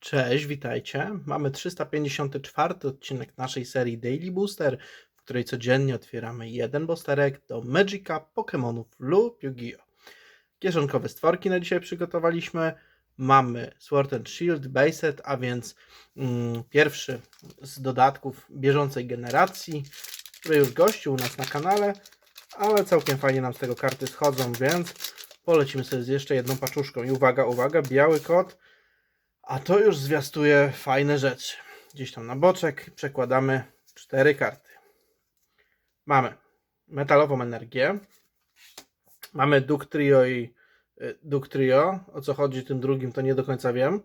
Cześć, witajcie. Mamy 354 odcinek naszej serii Daily Booster, w której codziennie otwieramy jeden boosterek do Magica, Pokémonów lub Yu-Gi-Oh! Kieszonkowe stworki na dzisiaj przygotowaliśmy. Mamy Sword and Shield Baseset, a więc mm, pierwszy z dodatków bieżącej generacji, który już gościł u nas na kanale, ale całkiem fajnie nam z tego karty schodzą, więc polecimy sobie z jeszcze jedną paczuszką. I uwaga, uwaga, biały kot. A to już zwiastuje fajne rzeczy. Gdzieś tam na boczek przekładamy cztery karty. Mamy metalową energię. Mamy Duke Trio i y, Duke Trio. O co chodzi tym drugim, to nie do końca wiem.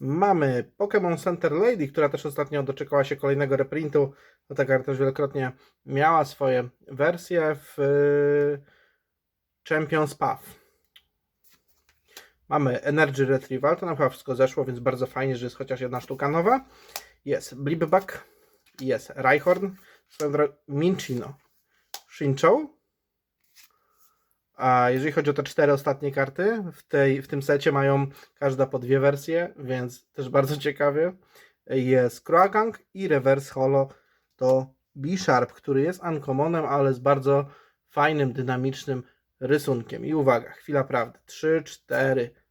Mamy Pokémon Center Lady, która też ostatnio doczekała się kolejnego reprintu. No ta karta też wielokrotnie miała swoje wersje w y, Champions Path. Mamy Energy Retrieval, to nam chyba wszystko zeszło, więc bardzo fajnie, że jest chociaż jedna sztuka nowa. Jest Blibback, jest Rhyhorn, Minchino, Shinchou. A jeżeli chodzi o te cztery ostatnie karty, w, tej, w tym secie mają każda po dwie wersje, więc też bardzo ciekawie. Jest Kroagang i Reverse Holo to B-Sharp, który jest uncommonem, ale z bardzo fajnym, dynamicznym rysunkiem. I uwaga, chwila prawdy. 3, 4.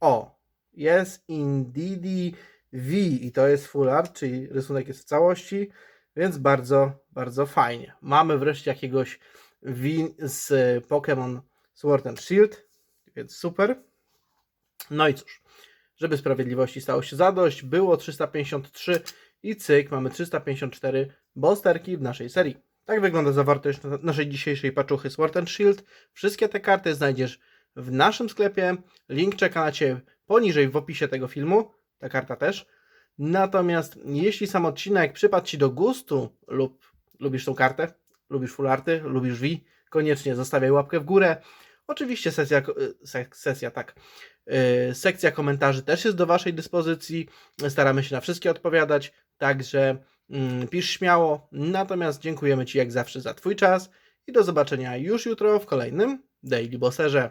O, jest Indeedy V i to jest full art, czyli rysunek jest w całości, więc bardzo, bardzo fajnie. Mamy wreszcie jakiegoś V z Pokémon Sword and Shield, więc super. No i cóż, żeby sprawiedliwości stało się zadość, było 353 i cyk, mamy 354 bosterki w naszej serii. Tak wygląda zawartość na- naszej dzisiejszej paczuchy Sword and Shield. Wszystkie te karty znajdziesz w naszym sklepie. Link czeka na Ciebie poniżej w opisie tego filmu. Ta karta też. Natomiast jeśli sam odcinek przypadł Ci do gustu lub lubisz tą kartę, lubisz full arty, lubisz V, koniecznie zostawiaj łapkę w górę. Oczywiście sesja, se- sesja tak, yy, sekcja komentarzy też jest do Waszej dyspozycji. Staramy się na wszystkie odpowiadać, także mm, pisz śmiało. Natomiast dziękujemy Ci jak zawsze za Twój czas i do zobaczenia już jutro w kolejnym Daily Bosserze.